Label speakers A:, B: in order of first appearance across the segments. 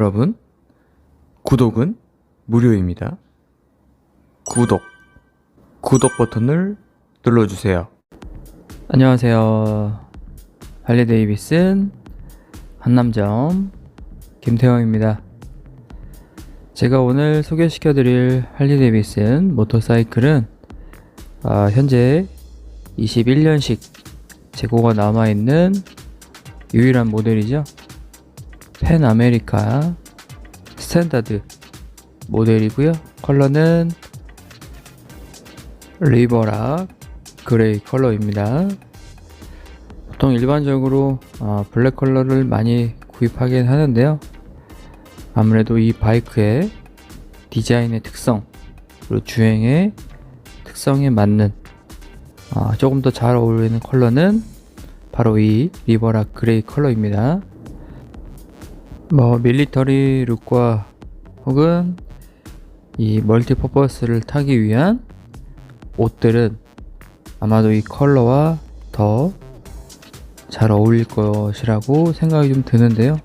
A: 여러분, 구독은 무료입니다. 구독, 구독 버튼을 눌러주세요. 안녕하세요. 할리 데이비슨 한남점 김태형입니다. 제가 오늘 소개시켜 드릴 할리 데이비슨 모터사이클은 아, 현재 21년식 재고가 남아있는 유일한 모델이죠. 펜 아메리카 스탠다드 모델이고요. 컬러는 리버락 그레이 컬러입니다. 보통 일반적으로 어, 블랙 컬러를 많이 구입하긴 하는데요. 아무래도 이 바이크의 디자인의 특성 그리고 주행의 특성에 맞는 어, 조금 더 잘 어울리는 컬러는 바로 이 리버락 그레이 컬러입니다. 뭐 밀리터리 룩과 혹은 이 멀티퍼퍼스를 타기 위한 옷들은 아마도 이 컬러와 더 잘 어울릴 것이라고 생각이 좀 드는데요.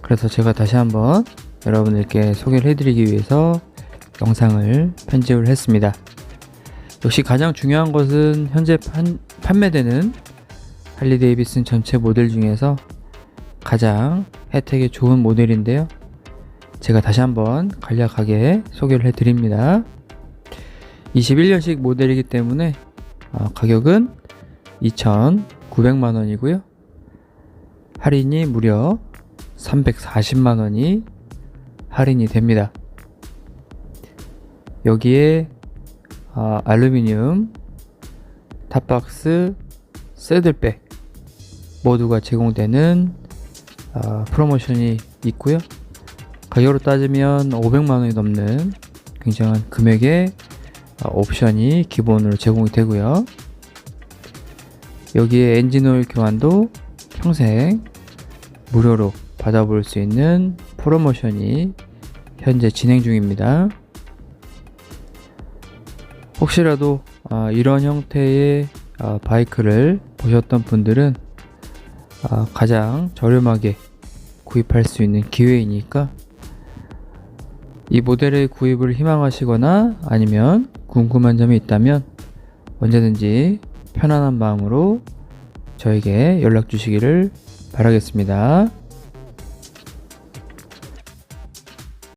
A: 그래서 제가 다시 한번 여러분들께 소개를 해드리기 위해서 영상을 편집을 했습니다. 역시 가장 중요한 것은 현재 판, 판매되는 할리 데이비슨 전체 모델 중에서 가장 혜택이 좋은 모델인데요. 제가 다시 한번 간략하게 소개를 해드립니다. 21년식 모델이기 때문에 어, 가격은 2,900만원이고요. 할인이 무려 340만원이 할인이 됩니다. 여기에 어, 알루미늄 탑박스 새들백 모두가 제공되는 어, 프로모션이 있고요. 가격으로 따지면 500만 원이 넘는 굉장한 금액의 어, 옵션이 기본으로 제공이 되고요. 여기에 엔진오일 교환도 평생 무료로 받아볼 수 있는 프로모션이 현재 진행 중입니다. 혹시라도 어, 이런 형태의 어, 바이크를 보셨던 분들은 어, 가장 저렴하게 구입할 수 있는 기회이니까 이 모델의 구입을 희망하시거나 아니면 궁금한 점이 있다면 언제든지 편안한 마음으로 저에게 연락 주시기를 바라겠습니다.